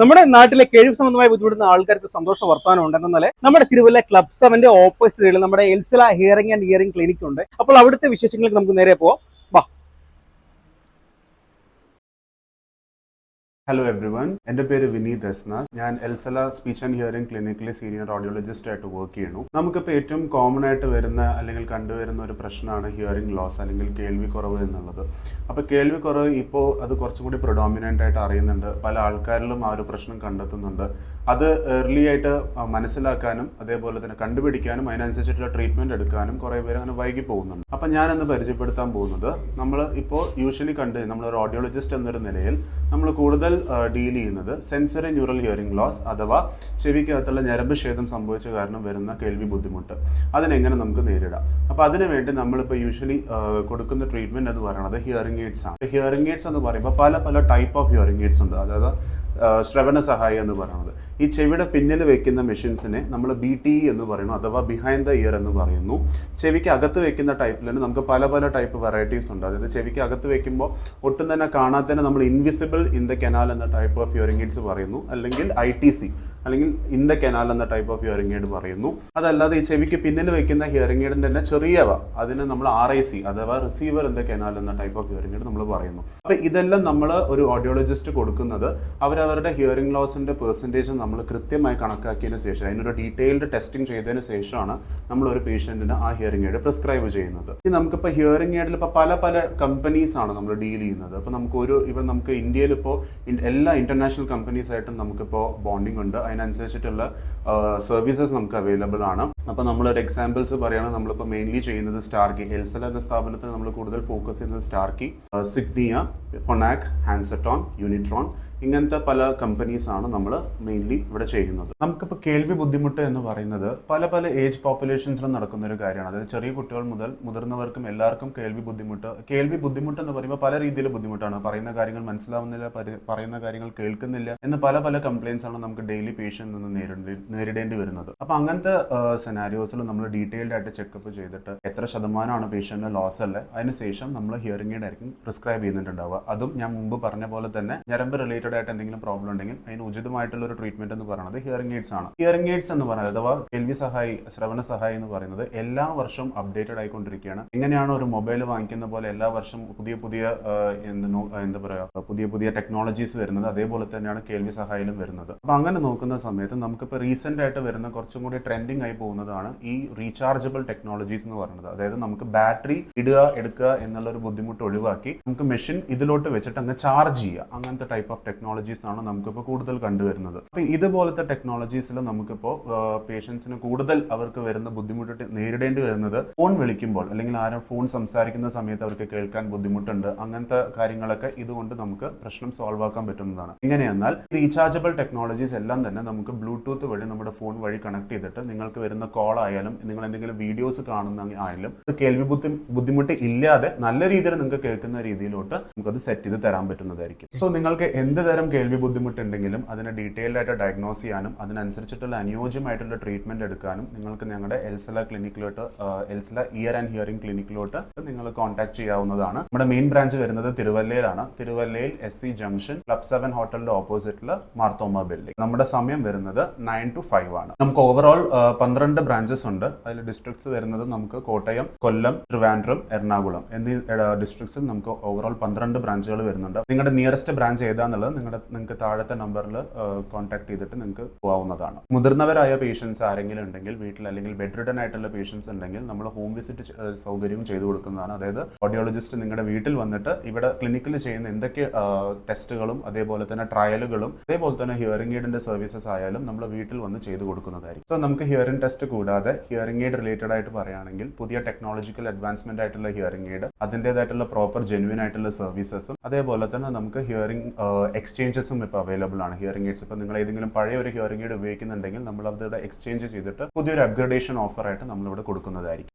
നമ്മുടെ നാട്ടിലെ കഴിവ് സംബന്ധമായി ബുദ്ധിമുട്ടുന്ന ആൾക്കാർക്ക് സന്തോഷ ഉണ്ട്. എന്നാൽ നമ്മുടെ തിരുവല്ല ക്ലബ് സെവന്റെ ഓപ്പോസിറ്റ് സൈഡിൽ നമ്മുടെ Elsila hearing and hearing clinic ഉണ്ട്. അപ്പോൾ അവിടുത്തെ വിശേഷങ്ങൾക്ക് നമുക്ക് നേരെ പോവാം. ഹലോ എവ്രി വൺ എന്റെ പേര് വിനീത് എസ്നാഥ് ഞാൻ എൽസല സ്പീച്ച് ആൻഡ് ഹിയറിംഗ് ക്ലിനിക്കിലെ സീനിയർ ഓഡിയോളജിസ്റ്റ് ആയിട്ട് വർക്ക് ചെയ്യുന്നു. നമുക്കിപ്പോൾ ഏറ്റവും കോമൺ ആയിട്ട് വരുന്ന അല്ലെങ്കിൽ കണ്ടുവരുന്ന ഒരു പ്രശ്നമാണ് ഹിയറിംഗ് ലോസ് അല്ലെങ്കിൽ കേൾവി കുറവ് എന്നുള്ളത്. അപ്പോൾ കേൾവി കുറവ് ഇപ്പോൾ അത് കുറച്ചും കൂടി പ്രൊഡോമിനന്റ് ആയിട്ട് അറിയുന്നുണ്ട്. പല ആൾക്കാരിലും ആ ഒരു പ്രശ്നം കണ്ടെത്തുന്നുണ്ട്. അത് ഏർലി ആയിട്ട് മനസ്സിലാക്കാനും അതേപോലെ തന്നെ കണ്ടുപിടിക്കാനും അതിനനുസരിച്ചിട്ടുള്ള ട്രീറ്റ്മെന്റ് എടുക്കാനും കുറേ പേര് അങ്ങനെ വൈകി പോകുന്നുണ്ട്. അപ്പം ഞാനന്ന് പരിചയപ്പെടുത്താൻ പോകുന്നത് നമ്മൾ ഇപ്പോൾ യൂഷ്വലി കണ്ട് ഒരു ഓഡിയോളജിസ്റ്റ് എന്നൊരു നിലയിൽ നമ്മൾ കൂടുതൽ ഡീൽ ചെയ്യുന്നത്. സെൻസറി ന്യൂറൽ ഹിയറിംഗ് ലോസ് അഥവാ ചെവിക്കകത്തുള്ള ഞരമ്പ് ക്ഷേതം സംഭവിച്ച കാരണം വരുന്ന കേൾവി ബുദ്ധിമുട്ട്. അതിനെങ്ങനെ നമുക്ക് നേരിടാം? അപ്പോൾ അതിനുവേണ്ടി നമ്മളിപ്പോൾ യൂഷ്വലി കൊടുക്കുന്ന ട്രീറ്റ്മെന്റ് എന്ന് പറയുന്നത് ഹിയറിംഗ് എയ്ഡ്സ് ആണ്. ഹിയറിംഗ് എയ്ഡ്സ് എന്ന് പറയുമ്പോൾ പല പല ടൈപ്പ് ഓഫ് ഹിയറിംഗ് എയ്ഡ്സ് ഉണ്ട്. അതായത് ശ്രവണ സഹായി എന്ന് പറയുന്നത്. ഈ ചെവിയുടെ പിന്നിൽ വെക്കുന്ന മെഷീൻസിനെ നമ്മൾ ബി ടി എന്ന് പറയുന്നു അഥവാ ബിഹൈൻഡ് ദ ഇയർ എന്ന് പറയുന്നു. ചെവിക്ക് അകത്ത് വെക്കുന്ന ടൈപ്പിൽ തന്നെ നമുക്ക് പല പല ടൈപ്പ് വെറൈറ്റീസ് ഉണ്ട്. അതായത് ചെവിക്ക് അകത്ത് വെക്കുമ്പോൾ ഒട്ടും തന്നെ കാണാത്തന്നെ നമ്മൾ ഇൻവിസിബിൾ ഇൻ ദ കനാൽ എന്ന ടൈപ്പ് ഓഫ് ഹിയറിംഗ് എയ്ഡ്സ് പറയുന്നു. അല്ലെങ്കിൽ ഐ ടി സി അല്ലെങ്കിൽ ഇൻ ദ കനാൽ എന്ന ടൈപ്പ് ഓഫ് ഹിയറിംഗ് എയ്ഡ് പറയുന്നു. അതല്ലാതെ ഈ ചെവിക്ക് പിന്നിൽ വയ്ക്കുന്ന ഹിയറിംഗ് എയ്ഡിന്റെ തന്നെ ചെറിയവ അതിന് നമ്മൾ ആർ ഐ സി അഥവാ റിസീവർ ഇൻ ദ കനാൽ എന്ന ടൈപ്പ് ഓഫ് ഹിയറിംഗ് എയ്ഡ് നമ്മൾ പറയുന്നു. അപ്പൊ ഇതെല്ലാം നമ്മൾ ഒരു ഓഡിയോളജിസ്റ്റ് കൊടുക്കുന്നത് അവരവരുടെ ഹിയറിംഗ് ലോസിന്റെ പെർസെന്റേജ് നമ്മൾ കൃത്യമായി കണക്കാക്കിയതിന് ശേഷം അതിനൊരു ഡീറ്റെയിൽഡ് ടെസ്റ്റിംഗ് ചെയ്തതിന് ശേഷമാണ് നമ്മൾ ഒരു പേഷ്യന്റിന് ആ ഹിയറിംഗ് എയ്ഡ് പ്രിസ്ക്രൈബ് ചെയ്യുന്നത്. ഇനി നമുക്കിപ്പോൾ ഹിയറിംഗ് എയ്ഡിൽ ഇപ്പോൾ പല പല കമ്പനീസ് ആണ് നമ്മൾ ഡീൽ ചെയ്യുന്നത്. അപ്പോൾ നമുക്ക് ഒരു ഇപ്പം നമുക്ക് ഇന്ത്യയിൽ ഇപ്പോൾ എല്ലാ ഇന്റർനാഷണൽ കമ്പനീസ് ആയിട്ടും നമുക്കിപ്പോൾ ബോണ്ടിങ് ഉണ്ട്. അതിനനുസരിച്ചിട്ടുള്ള സർവീസസ് നമുക്ക് അവൈലബിൾ ആണ്. അപ്പോൾ ഒരു എക്സാമ്പിൾസ് പറയുകയാണെങ്കിൽ നമ്മളിപ്പോൾ മെയിൻലി ചെയ്യുന്നത് സ്റ്റാർക്കി ഹെൽസൽ എന്ന സ്ഥാപനത്തിൽ നമ്മൾ കൂടുതൽ ഫോക്കസ് ചെയ്യുന്നത് സ്റ്റാർക്കി സിഗ്നിയ ഫൊണാക് ഹാൻസെറ്റോൺ യൂണിട്രോൺ ഇങ്ങനത്തെ പല കമ്പനീസ് ആണ് നമ്മൾ മെയിൻലി ഇവിടെ ചെയ്യുന്നത്. നമുക്കിപ്പോൾ കേൾവി ബുദ്ധിമുട്ട് എന്ന് പറയുന്നത് പല പല ഏജ് പോപ്പുലേഷൻസിലും നടക്കുന്ന ഒരു കാര്യമാണ്. അതായത് ചെറിയ കുട്ടികൾ മുതൽ മുതിർന്നവർക്കും എല്ലാവർക്കും കേൾവി ബുദ്ധിമുട്ട്. കേൾവി ബുദ്ധിമുട്ട് എന്ന് പറയുമ്പോൾ പല രീതിയിൽ ബുദ്ധിമുട്ടാണ്. പറയുന്ന കാര്യങ്ങൾ മനസ്സിലാവുന്നില്ല പറയുന്ന കാര്യങ്ങൾ കേൾക്കുന്നില്ല എന്ന് പല പല കംപ്ലയിൻസ് ആണ് നമുക്ക് ഡെയിലി പേഷ്യന്റ് നിന്ന് നേരിടേണ്ടി വരുന്നത്. അപ്പോൾ അങ്ങനത്തെ സെനാരിയോസിൽ നമ്മൾ ഡീറ്റെയിൽഡ് ആയിട്ട് ചെക്കപ്പ് ചെയ്തിട്ട് എത്ര ശതമാനമാണ് പേഷ്യന്റിന് ലോസ് അല്ലേ? അതിനുശേഷം നമ്മൾ ഹിയറിംഗ് എയ്ഡ് ആയിരിക്കും പ്രിസ്ക്രൈബ് ചെയ്യുന്നുണ്ടാവുക. അതും ഞാൻ മുമ്പ് പറഞ്ഞ പോലെ തന്നെ ഞരമ്പ് റിലേറ്റഡ് ആയിട്ട് എന്തെങ്കിലും പ്രോബ്ലം ഉണ്ടെങ്കിൽ അതിന് ഉചിതമായിട്ടുള്ള ഒരു ട്രീറ്റ്മെന്റ് എന്ന് പറയുന്നത് ഹിയറിംഗ് എയ്ഡ്സ് ആണ്. ഹിയറിംഗ് എയ്ഡ്സ് എന്ന് പറയുന്നത് അഥവാ കേൾവി സഹായി ശ്രവണ സഹായി എന്ന് പറയുന്നത് എല്ലാ വർഷവും അപ്ഡേറ്റഡ് ആയിക്കൊണ്ടിരിക്കുകയാണ്. എങ്ങനെയാണ് ഒരു മൊബൈൽ വാങ്ങിക്കുന്ന പോലെ എല്ലാ വർഷവും പുതിയ പുതിയ എന്ത് പറയുക പുതിയ പുതിയ ടെക്നോളജീസ് വരുന്നത് അതേപോലെ തന്നെയാണ് കേൾവി സഹായിലും വരുന്നത്. അപ്പൊ അങ്ങനെ നോക്കുന്ന സമയത്ത് നമുക്കിപ്പോൾ റീസെന്റ് ആയിട്ട് വരുന്ന കുറച്ചും കൂടി ട്രെൻഡിങ് ആയി പോകുന്നതാണ് ഈ റീചാർജബിൾ ടെക്നോളജീസ് എന്ന് പറയുന്നത്. അതായത് നമുക്ക് ബാറ്ററി ഇടുക എടുക്കുക എന്നുള്ള ഒരു ബുദ്ധിമുട്ട് ഒഴിവാക്കി നമുക്ക് മെഷീൻ ഇതിലോട്ട് വെച്ചിട്ട് അങ്ങ് ചാർജ് ചെയ്യുക. അങ്ങനത്തെ ടൈപ്പ് ഓഫ് ടെക്നോളജീസ് ആണ് നമുക്കിപ്പോൾ കൂടുതൽ കണ്ടുവരുന്നത്. അപ്പം ഇതുപോലത്തെ ടെക്നോളജീസിൽ നമുക്കിപ്പോൾ പേഷ്യൻസിന് കൂടുതൽ അവർക്ക് വരുന്ന ബുദ്ധിമുട്ട് നേരിടേണ്ടി വരുന്നത് ഫോൺ വിളിക്കുമ്പോൾ അല്ലെങ്കിൽ ആരും ഫോൺ സംസാരിക്കുന്ന സമയത്ത് അവർക്ക് കേൾക്കാൻ ബുദ്ധിമുട്ടുണ്ട് അങ്ങനത്തെ കാര്യങ്ങളൊക്കെ ഇതുകൊണ്ട് നമുക്ക് പ്രശ്നം സോൾവ് ആക്കാൻ പറ്റുന്നതാണ്. എങ്ങനെയെന്നാൽ റീചാർജബിൾ ടെക്നോളജീസ് എല്ലാം തന്നെ നമുക്ക് ബ്ലൂടൂത്ത് വഴി നമ്മുടെ ഫോൺ വഴി കണക്ട് ചെയ്തിട്ട് നിങ്ങൾക്ക് വരുന്ന കോൾ ആയാലും നിങ്ങൾ എന്തെങ്കിലും വീഡിയോസ് കാണുന്ന ആയാലും കേൾവി ബുദ്ധി ബുദ്ധിമുട്ട് ഇല്ലാതെ നല്ല രീതിയിൽ നിങ്ങൾക്ക് കേൾക്കുന്ന രീതിയിലോട്ട് നമുക്കത് സെറ്റ് ചെയ്ത് തരാൻ പറ്റുന്നതായിരിക്കും. സോ നിങ്ങൾക്ക് എന്ത് തരം കേൾവി ബുദ്ധിമുട്ടുണ്ടെങ്കിലും അതിനെ ഡീറ്റെയിൽഡ് ആയിട്ട് ഡയഗ്നോസ് ചെയ്യാനും അതിനനുസരിച്ചിട്ടുള്ള അനുയോജ്യമായിട്ടുള്ള ട്രീറ്റ്മെന്റ് എടുക്കാനും നിങ്ങൾക്ക് ഞങ്ങളുടെ എൽസല ക്ലിനിക്കിലോട്ട് എൽസല ഇയർ ആൻഡ് ഹിയറിംഗ് ക്ലിനിക്കിലോട്ട് നിങ്ങൾ കോൺടാക്ട് ചെയ്യാവുന്നതാണ്. നമ്മുടെ മെയിൻ ബ്രാഞ്ച് വരുന്നത് തിരുവല്ലയിലാണ്. തിരുവല്ലയിൽ S C junction club seven ഹോട്ടലിന്റെ ഓപ്പോസിറ്റിൽ മാർത്തോമ ബിൽഡിംഗ് നമ്മുടെ സമയം വരുന്നത് നയൻ ടു ഫൈവ് ആണ്. നമുക്ക് ഓവറോൾ പന്ത്രണ്ട് ബ്രാഞ്ചസ് ഉണ്ട്. അതിൽ ഡിസ്ട്രിക്ട്സ് വരുന്നത് നമുക്ക് കോട്ടയം കൊല്ലം ട്രിവാൻഡ്രം എറണാകുളം എന്നീ ഡിസ്ട്രിക്ട്സിൽ നമുക്ക് ഓവറോൾ പന്ത്രണ്ട് ബ്രാഞ്ചുകൾ വരുന്നുണ്ട്. നിങ്ങളുടെ നിയറസ്റ്റ് ബ്രാഞ്ച് ഏതാന്നുള്ളത് നിങ്ങളുടെ നിങ്ങൾക്ക് താഴത്തെ നമ്പറിൽ കോൺടാക്ട് ചെയ്തിട്ട് നിങ്ങൾക്ക് പോകാവുന്നതാണ് മുതിർന്നവരായ പേഷ്യൻസ് ആരെങ്കിലും ഉണ്ടെങ്കിൽ വീട്ടിൽ അല്ലെങ്കിൽ ബെഡ് റിഡൻ ആയിട്ടുള്ള പേഷ്യൻസ് ഉണ്ടെങ്കിൽ നമ്മൾ ഹോം വിസിറ്റ് സൗകര്യവും ചെയ്തു കൊടുക്കുന്നതാണ്. അതായത് ഓഡിയോളജിസ്റ്റ് നിങ്ങളുടെ വീട്ടിൽ വന്നിട്ട് ഇവിടെ ക്ലിനിക്കിൽ ചെയ്യുന്ന എന്തൊക്കെ ടെസ്റ്റുകളും അതേപോലെ തന്നെ ട്രയലുകളും അതേപോലെ തന്നെ ഹിയറിംഗ് എയ്ഡിന്റെ സർവീസസ് ആയാലും നമ്മൾ വീട്ടിൽ വന്ന് ചെയ്തു കൊടുക്കുന്നതായിരിക്കും. സോ നമുക്ക് ഹിയറിംഗ് ടെസ്റ്റ് കൂടാതെ ഹിയറിംഗ് എയ്ഡ് റിലേറ്റഡ് ആയിട്ട് പറയുകയാണെങ്കിൽ പുതിയ ടെക്നോളജിക്കൽ അഡ്വാൻസ്മെന്റ് ആയിട്ടുള്ള ഹിയറിംഗ് എയ്ഡ് അതിന്റെതായിട്ടുള്ള പ്രോപ്പർ ജെന്യൂൻ ആയിട്ടുള്ള സർവീസസും അതേപോലെ തന്നെ നമുക്ക് ഹിയറിംഗ് എക്സ്ചേഞ്ചസും ഇപ്പോൾ അവൈലബിൾ ആണ് ഹിയറിംഗ് എയ്ഡ്സ് ഇപ്പോൾ നിങ്ങൾ ഏതെങ്കിലും പഴയ ഒരു ഹിയറിംഗ് എയ്ഡ് ഉപയോഗിക്കുന്നുണ്ടെങ്കിൽ നമ്മൾ അവരുടെ എക്സ്ചേഞ്ച് ചെയ്തിട്ട് പുതിയൊരു അപ്ഗ്രഡേഷൻ ഓഫർ ആയിട്ട് നമ്മളിവിടെ കൊടുക്കുന്നതായിരിക്കും.